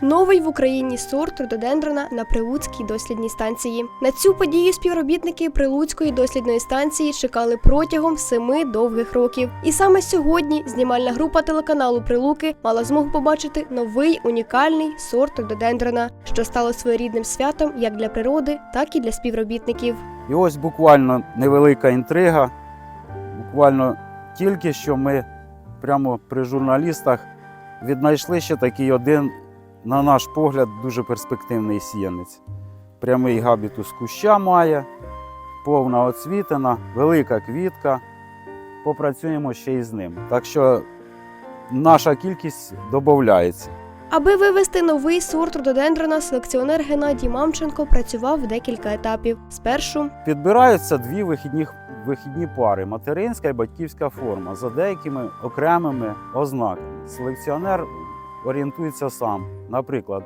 Новий в Україні сорт рододендрона на Прилуцькій дослідній станції. На цю подію співробітники Прилуцької дослідної станції чекали протягом семи довгих років. І саме сьогодні знімальна група телеканалу Прилуки мала змогу побачити новий унікальний сорт рододендрона, що стало своєрідним святом як для природи, так і для співробітників. І ось буквально невелика інтрига. Буквально тільки що ми прямо при журналістах віднайшли ще такий один, на наш погляд, дуже перспективний сіянець. Прямий габітус куща має, повна оцвітена, велика квітка. Попрацюємо ще й з ним. Так що наша кількість додається. Аби вивести новий сорт рододендрона, селекціонер Геннадій Мамченко працював в декілька етапів. Спершу Підбираються дві вихідні, вихідні пари материнська і батьківська форма за деякими окремими ознаками. Селекціонер орієнтується сам. Наприклад,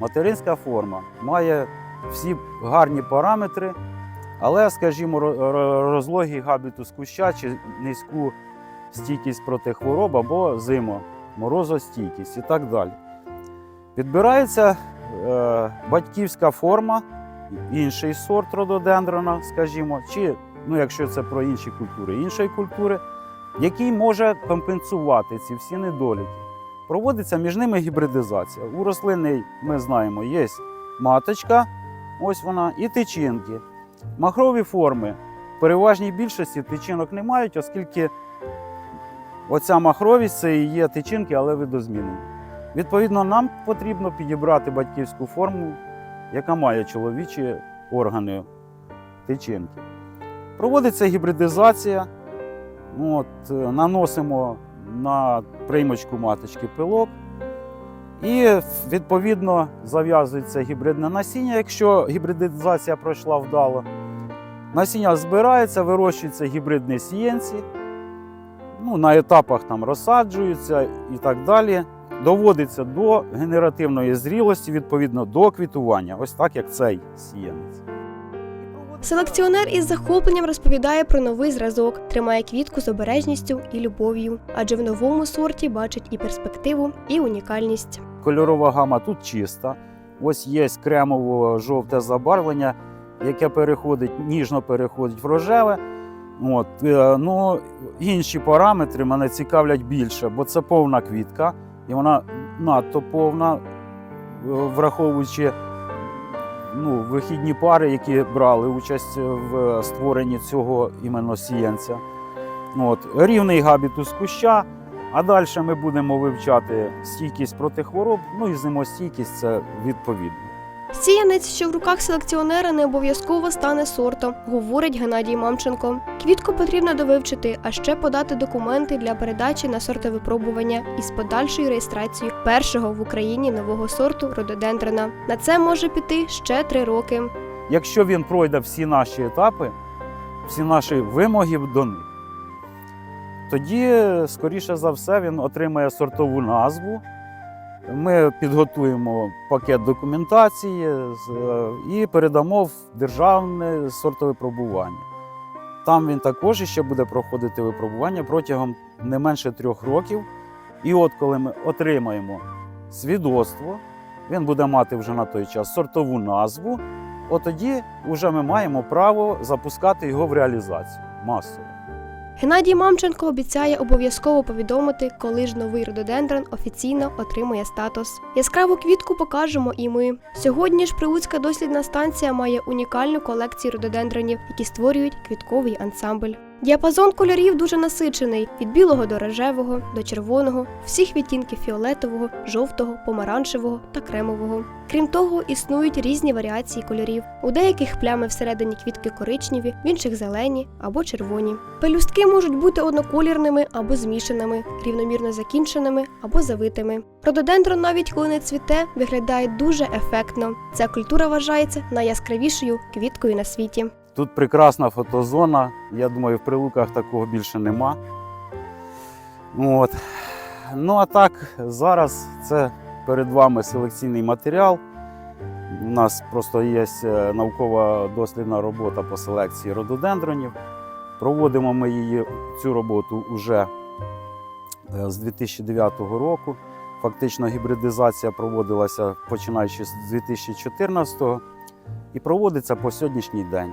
материнська форма має всі гарні параметри, але, скажімо, ро- ро- розлогий габітус куща чи низьку стійкість проти хвороб або зимо, морозостійкість і так далі. Підбирається е, батьківська форма, інший сорт рододендрона, скажімо, чи ну, якщо це про інші культури, іншої культури, який може компенсувати ці всі недоліки. Проводиться між ними гібридизація. У рослини, ми знаємо, є маточка, ось вона, і тичинки. Махрові форми в переважній більшості тичинок не мають, оскільки оця махровість це і є тичинки, але видозмінені. Відповідно, нам потрібно підібрати батьківську форму, яка має чоловічі органи тичинки. Проводиться гібридизація. От, е, наносимо на приймочку маточки пилок. І відповідно зав'язується гібридне насіння, якщо гібридизація пройшла вдало. Насіння збирається, вирощуються гібридні сієнці, ну, на етапах там розсаджуються і так далі. Доводиться до генеративної зрілості, відповідно до квітування, ось так як цей сіянець. Селекціонер із захопленням розповідає про новий зразок, тримає квітку з обережністю і любов'ю, адже в новому сорті бачить і перспективу, і унікальність. Кольорова гама тут чиста. Ось є кремово-жовте забарвлення, яке переходить, ніжно переходить в рожеве. От, е, ну, інші параметри мене цікавлять більше, бо це повна квітка, і вона надто повна, е, враховуючи ну, вихідні пари, які брали участь в створенні цього іменно сіянця. От, рівний габітус куща, а далі ми будемо вивчати стійкість проти хвороб, ну і зимостійкість це відповідно. Сіянець, що в руках селекціонера, не обов'язково стане сортом, говорить Геннадій Мамченко. Квітку потрібно довивчити, а ще подати документи для передачі на сортовипробування із подальшою реєстрацією першого в Україні нового сорту рододендрона. На це може піти ще три роки. Якщо він пройде всі наші етапи, всі наші вимоги до них, тоді, скоріше за все, він отримає сортову назву. Ми підготуємо пакет документації е, і передамо в державне сортове пробування. Там він також ще буде проходити випробування протягом не менше трьох років. І от коли ми отримаємо свідоцтво, він буде мати вже на той час сортову назву, от тоді вже ми маємо право запускати його в реалізацію масово. Геннадій Мамченко обіцяє обов'язково повідомити, коли ж новий рододендрон офіційно отримує статус. Яскраву квітку покажемо і ми. Сьогодні ж Прилуцька дослідна станція має унікальну колекцію рододендронів, які створюють квітковий ансамбль. Діапазон кольорів дуже насичений від білого до рожевого, до червоного, всіх відтінків фіолетового, жовтого, помаранчевого та кремового. Крім того, існують різні варіації кольорів. У деяких плями всередині квітки коричневі, в інших зелені або червоні. Пелюстки можуть бути одноколірними або змішаними, рівномірно закінченими або завитими. Рододендрон, навіть коли не цвіте, виглядає дуже ефектно. Ця культура вважається найяскравішою квіткою на світі. Тут прекрасна фотозона. Я думаю, в прилуках такого більше нема. От. Ну а так, зараз це перед вами селекційний матеріал. У нас просто є е, наукова дослідна робота по селекції рододендронів. Проводимо ми її цю роботу вже е, з 2009 року. Фактично гібридизація проводилася починаючи з 2014 і проводиться по сьогоднішній день.